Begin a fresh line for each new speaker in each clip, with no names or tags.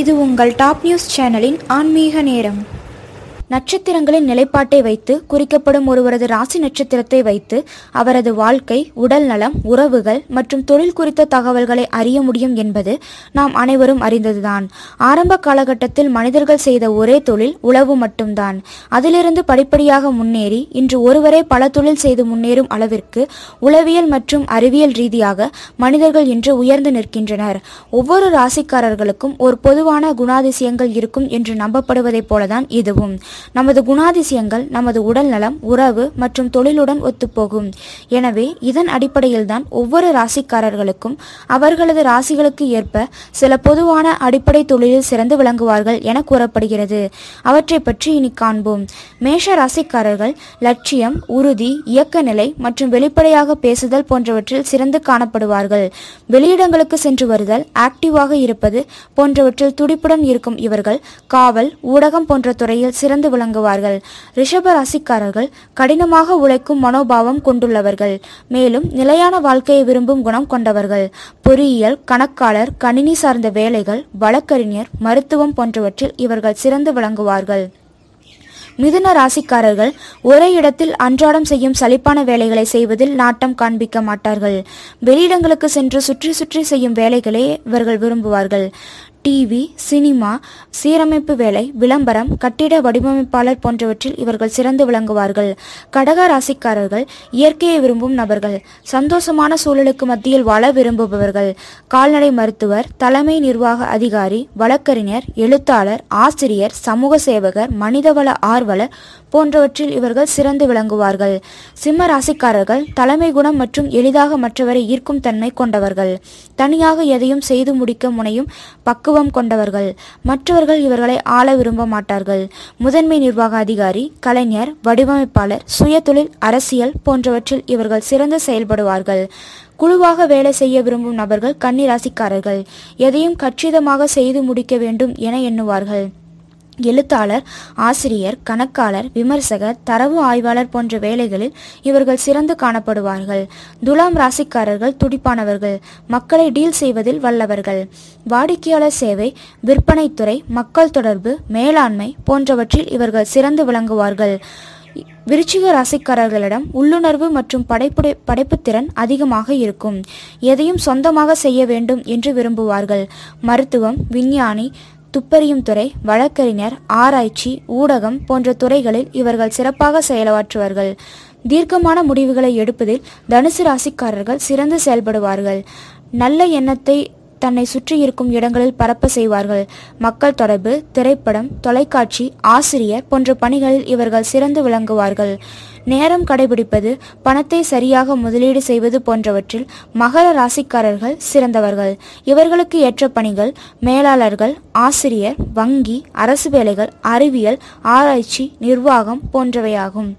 இது உங்கள் top news சேனலின் ஆன்மீக நேரம். நட்சத்திரங்களின் நிலைப்பாட்டை வைத்து குறிக்கப்படும் ஒருவரது ராசி நட்சத்திரத்தை வைத்து அவரது வாழ்க்கை உடல் நலம் உறவுகள் மற்றும் தொழில் குறித்த தகவல்களை அறிய முடியும் என்பது நாம் அனைவரும் அறிந்ததுதான். ஆரம்ப காலகட்டத்தில் மனிதர்கள் செய்த ஒரே தொழில் உழவு மட்டும்தான். அதிலிருந்து படிப்படியாக முன்னேறி இன்று ஒருவரே பல தொழில் செய்து முன்னேறும் அளவிற்கு உளவியல் மற்றும் அறிவியல் ரீதியாக மனிதர்கள் இன்று உயர்ந்து நிற்கின்றனர். ஒவ்வொரு ராசிக்காரர்களுக்கும் ஒரு பொதுவான குணாதிசயங்கள் இருக்கும் என்று நம்பப்படுவதைப் போலதான் இதுவும். நமது குணாதிசயங்கள் நமது உடல் நலம் உறவு மற்றும் தொழிலுடன் ஒத்துப்போகும். எனவே இதன் அடிப்படையில்தான் ஒவ்வொரு ராசிக்காரர்களுக்கும் அவர்களது ராசிகளுக்கு ஏற்ப சில பொதுவான அடிப்படை தொழிலில் சிறந்து விளங்குவார்கள் என கூறப்படுகிறது. அவற்றை பற்றி இனி காண்போம். மேஷ ராசிக்காரர்கள் லட்சியம் உறுதி இயக்க நிலை மற்றும் வெளிப்படையாக பேசுதல் போன்றவற்றில் சிறந்து காணப்படுவார்கள். வெளியிடங்களுக்கு சென்று வருதல் ஆக்டிவாக இருப்பது போன்றவற்றில் துடிப்புடன் இருக்கும் இவர்கள் காவல் ஊடகம் போன்ற துறையில் சிறந்து விளங்குவார்கள். ரிஷப ராசிக்காரர்கள் கடினமாக உழைக்கும் மனோபாவம் கொண்டுள்ளவர்கள். மேலும் நிலையான வாழ்க்கையை விரும்பும் குணம் கொண்டவர்கள். பொறியியல் கணக்காளர் கணினி சார்ந்த வேலைகள் வழக்கறிஞர் மருத்துவம் போன்றவற்றில் இவர்கள் சிறந்து விளங்குவார்கள். மிதுன ராசிக்காரர்கள் ஒரே இடத்தில் அன்றாடம் செய்யும் சலிப்பான வேலைகளை செய்வதில் நாட்டம் காண்பிக்க மாட்டார்கள். வெளியிடங்களுக்கு சென்று சுற்றி சுற்றி செய்யும் வேலைகளே இவர்கள் விரும்புவார்கள். டிவி சினிமா சீரமைப்பு வேலை விளம்பரம் கட்டிட வடிவமைப்பாளர் போன்றவற்றில் இவர்கள் சிறந்து விளங்குவார்கள். கடக ராசிக்காரர்கள் இயற்கையை விரும்பும் நபர்கள் சந்தோஷமான சூழலுக்கு மத்தியில் வாழ விரும்புபவர்கள் கால்நடை மருத்துவர் தலைமை நிர்வாக அதிகாரி வழக்கறிஞர் எழுத்தாளர் ஆசிரியர் சமூக சேவகர் மனிதவள ஆர்வலர் போன்றவற்றில் இவர்கள் சிறந்து விளங்குவார்கள். சிம்ம ராசிக்காரர்கள் தலைமை குணம் மற்றும் எளிதாக மற்றவரை ஈர்க்கும் தன்மை கொண்டவர்கள். தனியாக எதையும் செய்து முடிக்க முனையும் பக்குவம் கொண்டவர்கள். மற்றவர்கள் இவர்களை ஆள விரும்ப மாட்டார்கள். முதன்மை நிர்வாக அதிகாரி கலைஞர் வடிவமைப்பாளர் சுயதொழில் அரசியல் போன்றவற்றில் இவர்கள் சிறந்து செயல்படுவார்கள். குழுவாக வேலை செய்ய விரும்பும் நபர்கள் கன்னிராசிக்காரர்கள் எதையும் கச்சிதமாக செய்து முடிக்க வேண்டும் என எண்ணுவார்கள். எழுத்தாளர் ஆசிரியர் கணக்காளர் விமர்சகர் தரவு ஆய்வாளர் போன்ற வேலைகளில் இவர்கள் சிறந்து காணப்படுவார்கள். துலாம் ராசிக்காரர்கள் துடிப்பானவர்கள் மக்களை டீல் செய்வதில் வல்லவர்கள். வாடிக்கையாளர் சேவை விற்பனைத்துறை மக்கள் தொடர்பு மேலாண்மை போன்றவற்றில் இவர்கள் சிறந்து விளங்குவார்கள். விருச்சிக ராசிக்காரர்களிடம் உள்ளுணர்வு மற்றும் படைப்புடை படைப்புத்திறன் அதிகமாக இருக்கும். எதையும் சொந்தமாக செய்ய வேண்டும் என்று விரும்புவார்கள். மருத்துவம் விஞ்ஞானி துப்பறியும் துறை வழக்கறிஞர் ஆராய்ச்சி ஊடகம் போன்ற துறைகளில் இவர்கள் சிறப்பாக செயலாற்றுவார்கள் தீர்க்கமான முடிவுகளை எடுப்பதில் தனுசு ராசிக்காரர்கள் சிறந்து செயல்படுவார்கள். நல்ல எண்ணத்தை தன்னை சுற்றி இருக்கும் இடங்களில் பரப்ப செய்வார்கள். மக்கள் தொடர்பு திரைப்படம் தொலைக்காட்சி ஆசிரியர் போன்ற பணிகளில் இவர்கள் சிறந்து விளங்குவார்கள். நேரம் கடைபிடிப்பது பணத்தை சரியாக முதலீடு செய்வது போன்றவற்றில் மகர ராசிக்காரர்கள் சிறந்தவர்கள். இவர்களுக்கு ஏற்ற பணிகள் மேலாளர்கள் ஆசிரியர் வங்கி அரசு வேலைகள் அறிவியல் ஆராய்ச்சி நிர்வாகம் போன்றவையாகும்.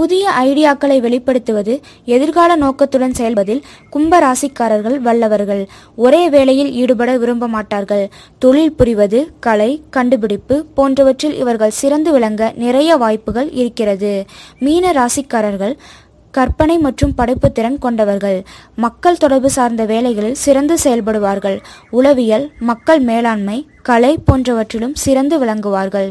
புதிய ஐடியாக்களை வெளிப்படுத்துவது எதிர்கால நோக்கத்துடன் செயல்பதில் கும்ப ராசிக்காரர்கள் வல்லவர்கள். ஒரே வேளையில் ஈடுபட விரும்ப மாட்டார்கள். தொழில் புரிவது கலை கண்டுபிடிப்பு போன்றவற்றில் இவர்கள் சிறந்து விளங்க நிறைய வாய்ப்புகள் இருக்கிறது. மீன ராசிக்காரர்கள் கற்பனை மற்றும் படைப்புத்திறன் கொண்டவர்கள். மக்கள் தொடர்பு சார்ந்த வேலைகளில் சிறந்து செயல்படுவார்கள். உளவியல் மக்கள் மேலாண்மை கலை போன்றவற்றிலும் சிறந்து விளங்குவார்கள்.